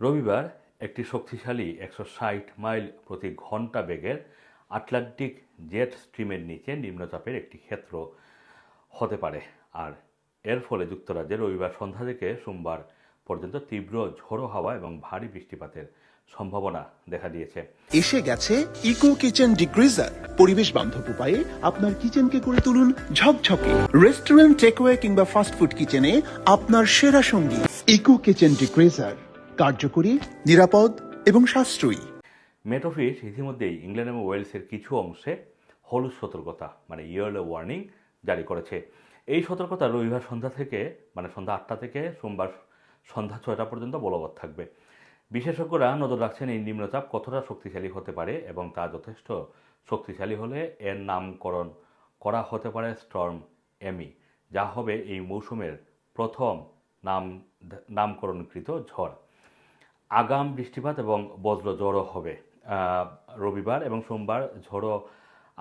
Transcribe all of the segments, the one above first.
রবিবার একটি শক্তিশালী একশো ষাট মাইল প্রতি ঘণ্টা বেগের আটলান্টিক জেট স্ট্রিমের নিচে নিম্নচাপের একটি ক্ষেত্র হতে পারে। আর এর ফলে যুক্তরাজ্যে রবিবার সন্ধ্যা থেকে সোমবার পর্যন্ত তীব্র ঝোড়ো হাওয়া এবং ভারী বৃষ্টিপাতের সম্ভাবনা দেখা দিয়েছে। এসে গেছে ইকো কিচেন ডিগ্রিজার পরিবেশ বান্ধব উপায়ে আপনার কিচেনকে করে তুলুন ঝকঝকে। রেস্টুরেন্ট, টেকওয়ে কিংবা ফাস্টফুড কিচেনে আপনার সেরা সঙ্গী। ইকো কিচেন ডিগ্রিজার কার্যকরী নিরাপদ এবং সাশ্রয়ী। মেট অফিস ইতিমধ্যেই ইংল্যান্ড এবং ওয়েলসের কিছু অংশে হলুদ সতর্কতা মানে ইয়েলো ওয়ার্নিং জারি করেছে। এই সতর্কতা রবিবার সন্ধ্যা থেকে মানে সন্ধ্যা আটটা থেকে সোমবার সন্ধ্যা ছয়টা পর্যন্ত বলবৎ থাকবে। বিশেষজ্ঞরা নজর রাখছেন এই নিম্নচাপ কতটা শক্তিশালী হতে পারে এবং তা যথেষ্ট শক্তিশালী হলে এর নামকরণ করা হতে পারে স্টর্ম এমি যা হবে এই মৌসুমের প্রথম নাম নামকরণকৃত ঝড়। আগাম বৃষ্টিপাত এবং বজ্র ঝড়ও হবে। রবিবার এবং সোমবার ঝড়ো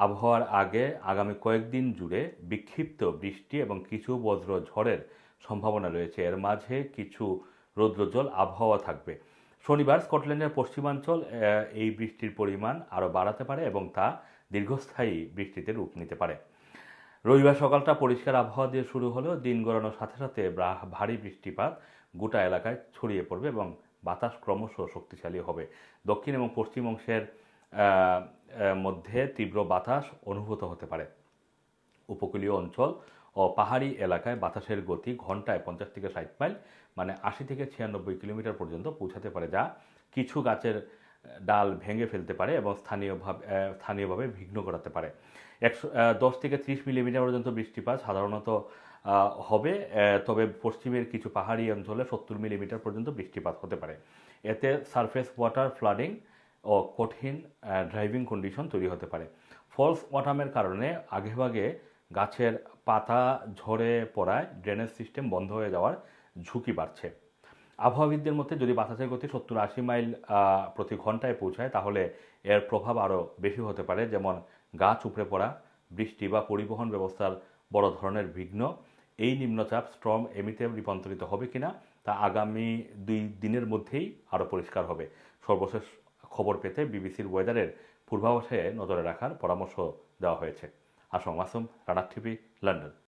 আবহাওয়ার আগে আগামী কয়েকদিন জুড়ে বিক্ষিপ্ত বৃষ্টি এবং কিছু বজ্র ঝড়ের সম্ভাবনা রয়েছে। এর মাঝে কিছু রৌদ্রোজ্জ্বল আবহাওয়া থাকবে। শনিবার স্কটল্যান্ডের পশ্চিমাঞ্চল এই বৃষ্টির পরিমাণ আরও বাড়াতে পারে এবং তা দীর্ঘস্থায়ী বৃষ্টিতে রূপ নিতে পারে। রবিবার সকালটা পরিষ্কার আবহাওয়া দিয়ে শুরু হলেও দিন গড়ানোর সাথে সাথে ভারী বৃষ্টিপাত গোটা এলাকায় ছড়িয়ে পড়বে এবং বাতাস ক্রমশ শক্তিশালী হবে। দক্ষিণ এবং পশ্চিম অংশের মধ্যে তীব্র বাতাস অনুভূত হতে পারে। উপকূলীয় অঞ্চল ও পাহাড়ি এলাকায় বাতাসের গতি ঘন্টায় পঞ্চাশ থেকে ষাট মাইল মানে আশি থেকে ছিয়ানব্বই কিলোমিটার পর্যন্ত পৌঁছাতে পারে, যা কিছু গাছের ডাল ভেঙে ফেলতে পারে এবং স্থানীয়ভাবে স্থানীয়ভাবে বিঘ্ন করাতে পারে। একশো দশ থেকে ত্রিশ মিলিমিটার পর্যন্ত বৃষ্টিপাত সাধারণত হবে তবে পশ্চিমের কিছু পাহাড়ি অঞ্চলে সত্তর মিলিমিটার পর্যন্ত বৃষ্টিপাত হতে পারে। এতে সারফেস ওয়াটার ফ্লাডিং ও কঠিন ড্রাইভিং কন্ডিশন তৈরি হতে পারে। ফলস ওয়াটামের কারণে আগেভাগে গাছের পাতা ঝরে পড়ায় ড্রেনেজ সিস্টেম বন্ধ হয়ে যাওয়ার ঝুঁকি বাড়ছে। আবহাওয়াবিদদের মধ্যে যদি বাতাসের গতি সত্তর আশি মাইল প্রতি ঘন্টায় পৌঁছায়, তাহলে এর প্রভাব আরও বেশি হতে পারে। যেমন গাছ উপড়ে পড়া, বৃষ্টি বা পরিবহন ব্যবস্থার বড় ধরনের বিঘ্ন এই নিম্নচাপ স্ট্রম এমিতে রূপান্তরিত হবে কিনা তা আগামী দুই দিনের মধ্যেই আরও পরিষ্কার হবে। সর্বশেষ খবর পেতে বিবিসির ওয়েদারের পূর্বাভাসে নজরে রাখার পরামর্শ দেওয়া হয়েছে। আসম মাসুম রানার টিভি, লন্ডন।